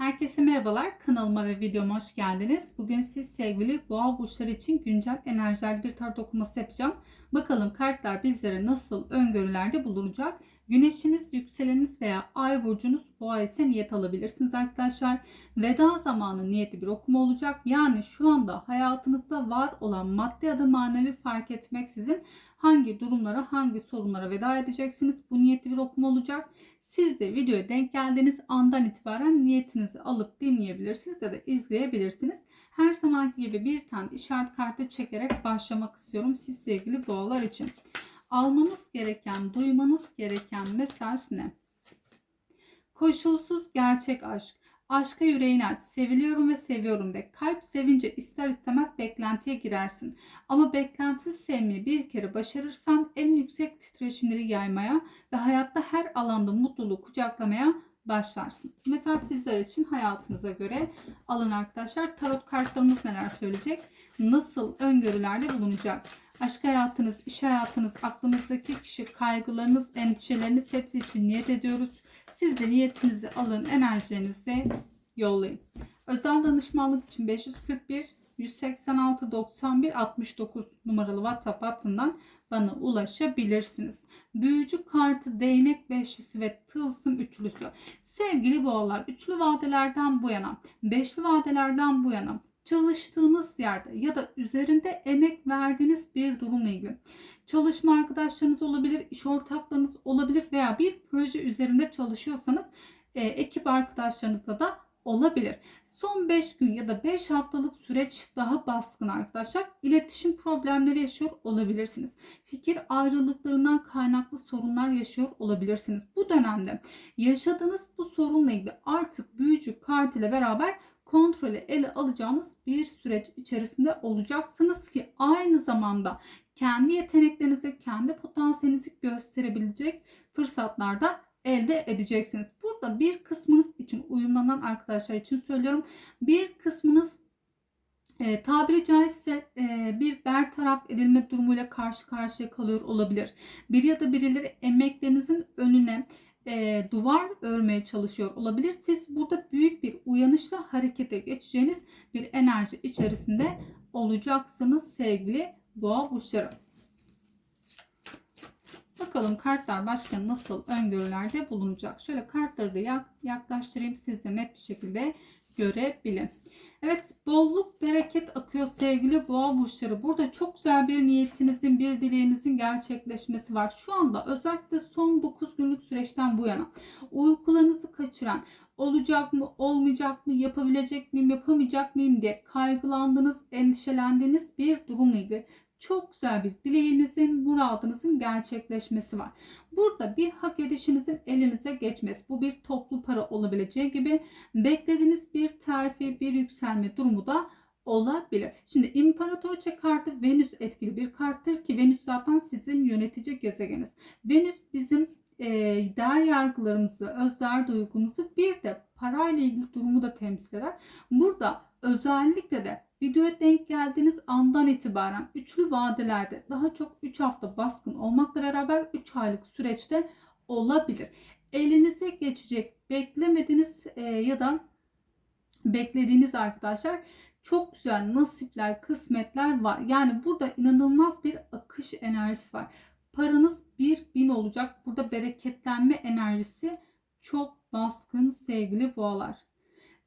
Herkese merhabalar. Kanalıma ve videoma hoş geldiniz. Bugün siz sevgili boğa burçları için güncel enerjel bir tarot okuması yapacağım. Bakalım kartlar bizlere nasıl öngörülerde bulunacak. Güneşiniz, yükseleniniz veya ay burcunuz boğa ise niyet alabilirsiniz arkadaşlar. Veda zamanı niyetli bir okuma olacak. Yani şu anda hayatınızda var olan maddi ya da manevi fark etmeksizin hangi durumlara, hangi sorunlara veda edeceksiniz. Bu niyetli bir okuma olacak. Siz de videoya denk geldiğiniz andan itibaren niyetinizi alıp dinleyebilirsiniz ya da izleyebilirsiniz. Her zamanki gibi bir tane işaret kartı çekerek başlamak istiyorum siz sevgili boğalar için. Almanız gereken, duymanız gereken mesaj ne? Koşulsuz gerçek aşk. Aşka yüreğini aç. Seviliyorum ve seviyorum de. Kalp sevince ister istemez beklentiye girersin. Ama beklentisiz sevmeyi bir kere başarırsan en yüksek titreşimleri yaymaya ve hayatta her alanda mutluluğu kucaklamaya başlarsın. Mesela sizler için hayatınıza göre alın arkadaşlar. Tarot kartlarımız neler söyleyecek? Nasıl öngörülerde bulunacak? Aşk hayatınız, iş hayatınız, aklınızdaki kişi, kaygılarınız, endişeleriniz hepsi için niyet ediyoruz. Siz de niyetinizi alın, enerjilerinizi yollayın. Özel danışmanlık için 541 186 91 69 numaralı WhatsApp hattından bana ulaşabilirsiniz. Büyücü kartı, değnek beşlisi ve tılsım üçlüsü. Sevgili boğalar, üçlü vadelerden bu yana, beşli vadelerden bu yana çalıştığınız yerde ya da üzerinde emek verdiğiniz bir durumla ilgili çalışma arkadaşlarınız olabilir, iş ortaklarınız olabilir veya bir proje üzerinde çalışıyorsanız e, ekip arkadaşlarınızla da olabilir. Son 5 gün ya da 5 haftalık süreç daha baskın arkadaşlar. İletişim problemleri yaşıyor olabilirsiniz. Fikir ayrılıklarından kaynaklı sorunlar yaşıyor olabilirsiniz. Bu dönemde yaşadığınız bu sorunla ilgili artık büyücü kart ile beraber kontrolü ele alacağınız bir süreç içerisinde olacaksınız ki aynı zamanda kendi yeteneklerinizi, kendi potansiyelinizi gösterebilecek fırsatlarda elde edeceksiniz. Burada bir kısmınız için uyumlanan arkadaşlar için söylüyorum. Bir kısmınız e, tabiri caizse e, bir bertaraf edilme durumuyla karşı karşıya kalıyor olabilir. Bir ya da birileri emeklerinizin önüne e, duvar örmeye çalışıyor olabilir. Siz burada büyük bir uyanışla harekete geçeceğiniz bir enerji içerisinde olacaksınız sevgili boğa burçları. Bakalım kartlar başka nasıl öngörülerde bulunacak. Şöyle kartları da yaklaştırayım siz de net bir şekilde görebilin. Evet bolluk bereket akıyor sevgili boğa burçları. Burada çok güzel bir niyetinizin bir dileğinizin gerçekleşmesi var. Şu anda özellikle son 9 günlük süreçten bu yana uykularınızı kaçıran olacak mı olmayacak mı yapabilecek miyim yapamayacak mıyım diye kaygılandığınız endişelendiğiniz bir durumluydu çok güzel bir dileğinizin, muradınızın gerçekleşmesi var. Burada bir hak edişinizin elinize geçmesi. Bu bir toplu para olabileceği gibi beklediğiniz bir terfi, bir yükselme durumu da olabilir. Şimdi imparatoriçe kartı Venüs etkili bir karttır ki Venüs zaten sizin yönetici gezegeniniz. Venüs bizim e, değer yargılarımızı, özler duygumuzu bir de parayla ilgili durumu da temsil eder. Burada özellikle de Videoya denk geldiğiniz andan itibaren üçlü vadelerde daha çok 3 hafta baskın olmakla beraber 3 aylık süreçte olabilir. Elinize geçecek beklemediğiniz e, ya da beklediğiniz arkadaşlar çok güzel nasipler, kısmetler var. Yani burada inanılmaz bir akış enerjisi var. Paranız bir bin olacak. Burada bereketlenme enerjisi çok baskın sevgili boğalar.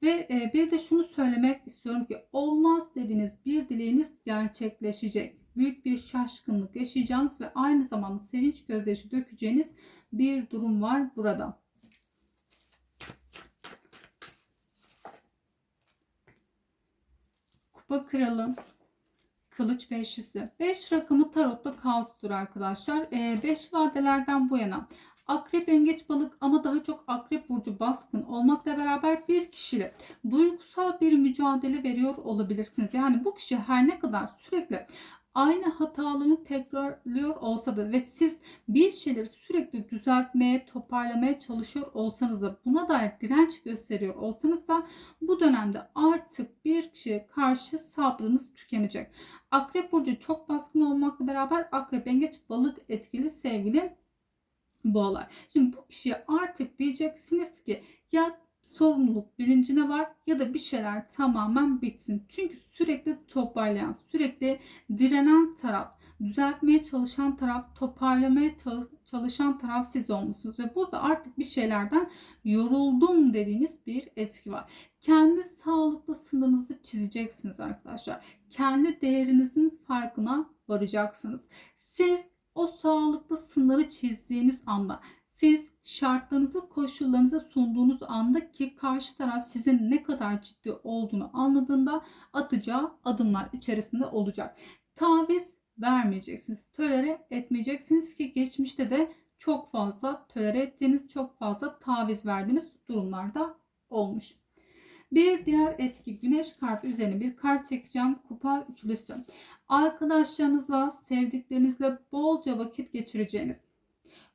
Ve e, bir de şunu söylemek istiyorum ki olmaz dediğiniz bir dileğiniz gerçekleşecek. Büyük bir şaşkınlık yaşayacağınız ve aynı zamanda sevinç gözyaşı dökeceğiniz bir durum var burada. Kupa kralı, kılıç beşlisi. 5 rakamı tarotta kaostur arkadaşlar. 5 e, vadelerden bu yana Akrep, yengeç, balık ama daha çok akrep burcu baskın olmakla beraber bir kişiyle duygusal bir mücadele veriyor olabilirsiniz. Yani bu kişi her ne kadar sürekli aynı hatalarını tekrarlıyor olsa da ve siz bir şeyleri sürekli düzeltmeye, toparlamaya çalışıyor olsanız da buna dair direnç gösteriyor olsanız da bu dönemde artık bir kişiye karşı sabrınız tükenecek. Akrep burcu çok baskın olmakla beraber akrep, yengeç, balık etkili sevgili boğalar. Şimdi bu kişiye artık diyeceksiniz ki ya sorumluluk bilincine var ya da bir şeyler tamamen bitsin. Çünkü sürekli toparlayan, sürekli direnen taraf, düzeltmeye çalışan taraf, toparlamaya çalışan taraf siz olmuşsunuz. Ve burada artık bir şeylerden yoruldum dediğiniz bir etki var. Kendi sağlıklı sınırınızı çizeceksiniz arkadaşlar. Kendi değerinizin farkına varacaksınız. Siz o sağlıklı sınırı çizdiğiniz anda siz şartlarınızı, koşullarınızı sunduğunuz anda ki karşı taraf sizin ne kadar ciddi olduğunu anladığında atacağı adımlar içerisinde olacak. Taviz vermeyeceksiniz. Tölere etmeyeceksiniz ki geçmişte de çok fazla tölere ettiğiniz, çok fazla taviz verdiğiniz durumlarda olmuş. Bir diğer etki güneş kartı üzerine bir kart çekeceğim. Kupa üçlüsü. Arkadaşlarınızla, sevdiklerinizle bolca vakit geçireceğiniz,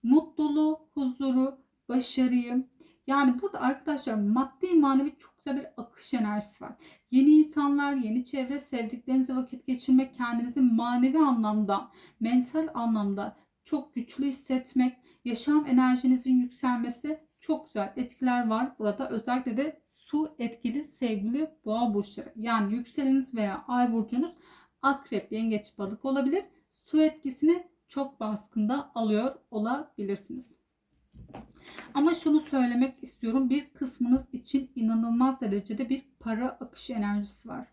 mutluluğu, huzuru, başarıyı, yani burada arkadaşlar maddi manevi çok güzel bir akış enerjisi var. Yeni insanlar, yeni çevre, sevdiklerinizle vakit geçirmek, kendinizi manevi anlamda, mental anlamda çok güçlü hissetmek, yaşam enerjinizin yükselmesi çok güzel etkiler var. Burada özellikle de su etkili sevgili boğa burçları. Yani yükseleniz veya ay burcunuz akrep, yengeç, balık olabilir. Su etkisini çok baskında alıyor olabilirsiniz. Ama şunu söylemek istiyorum. Bir kısmınız için inanılmaz derecede bir para akışı enerjisi var.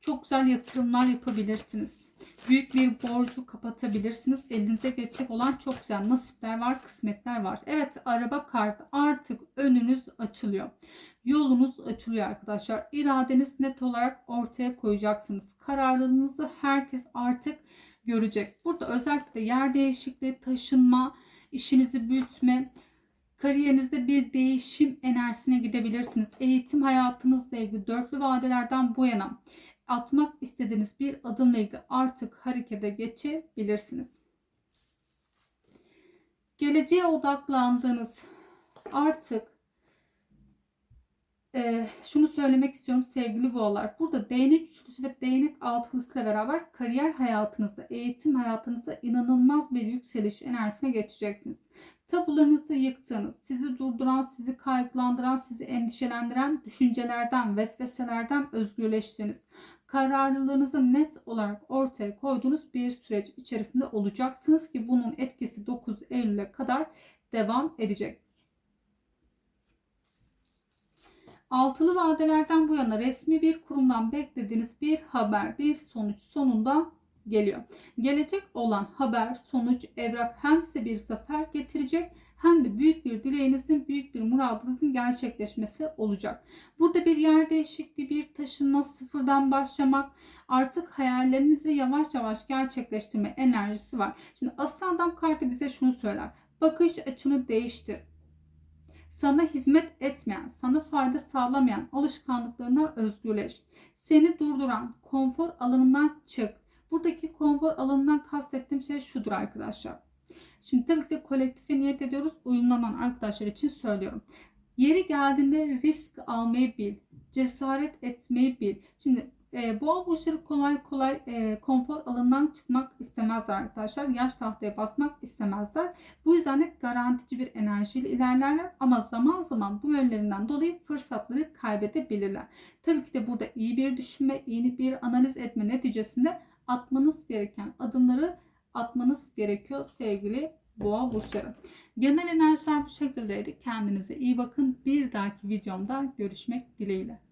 Çok güzel yatırımlar yapabilirsiniz. Büyük bir borcu kapatabilirsiniz. Elinize geçecek olan çok güzel nasipler var, kısmetler var. Evet araba kartı artık önünüz açılıyor. Yolunuz açılıyor arkadaşlar. İradeniz net olarak ortaya koyacaksınız. Kararlılığınızı herkes artık görecek. Burada özellikle yer değişikliği, taşınma, işinizi büyütme, kariyerinizde bir değişim enerjisine gidebilirsiniz. Eğitim hayatınızla ilgili dörtlü vadelerden bu yana atmak istediğiniz bir adımla ilgili artık harekete geçebilirsiniz. Geleceğe odaklandığınız artık e, şunu söylemek istiyorum sevgili boğalar. Burada değnek üçlüsü ve değnek altılısıyla beraber kariyer hayatınızda, eğitim hayatınızda inanılmaz bir yükseliş enerjisine geçeceksiniz. Tabularınızı yıktığınız, sizi durduran, sizi kaygılandıran, sizi endişelendiren düşüncelerden, vesveselerden özgürleştiğiniz, kararlılığınızı net olarak ortaya koyduğunuz bir süreç içerisinde olacaksınız ki bunun etkisi 9 Eylül'e kadar devam edecek. Altılı vadelerden bu yana resmi bir kurumdan beklediğiniz bir haber, bir sonuç sonunda geliyor. Gelecek olan haber, sonuç, evrak hem size bir zafer getirecek hem de büyük bir dileğinizin, büyük bir muradınızın gerçekleşmesi olacak. Burada bir yer değişikliği, bir taşınma, sıfırdan başlamak, artık hayallerinizi yavaş yavaş gerçekleştirme enerjisi var. Şimdi asıl adam kartı bize şunu söyler. Bakış açını değiştir sana hizmet etmeyen, sana fayda sağlamayan alışkanlıklarından özgürleş. Seni durduran konfor alanından çık. Buradaki konfor alanından kastettiğim şey şudur arkadaşlar. Şimdi tabii ki de kolektife niyet ediyoruz. Uyumlanan arkadaşlar için söylüyorum. Yeri geldiğinde risk almayı bil. Cesaret etmeyi bil. Şimdi e, boğa burçları kolay kolay e, konfor alanından çıkmak istemezler arkadaşlar. Yaş tahtaya basmak istemezler. Bu yüzden de garantici bir enerjiyle ilerlerler. Ama zaman zaman bu yönlerinden dolayı fırsatları kaybedebilirler. Tabii ki de burada iyi bir düşünme, iyi bir analiz etme neticesinde atmanız gereken adımları atmanız gerekiyor sevgili boğa burçları. Genel enerjiler bu şekildeydi. Kendinize iyi bakın. Bir dahaki videomda görüşmek dileğiyle.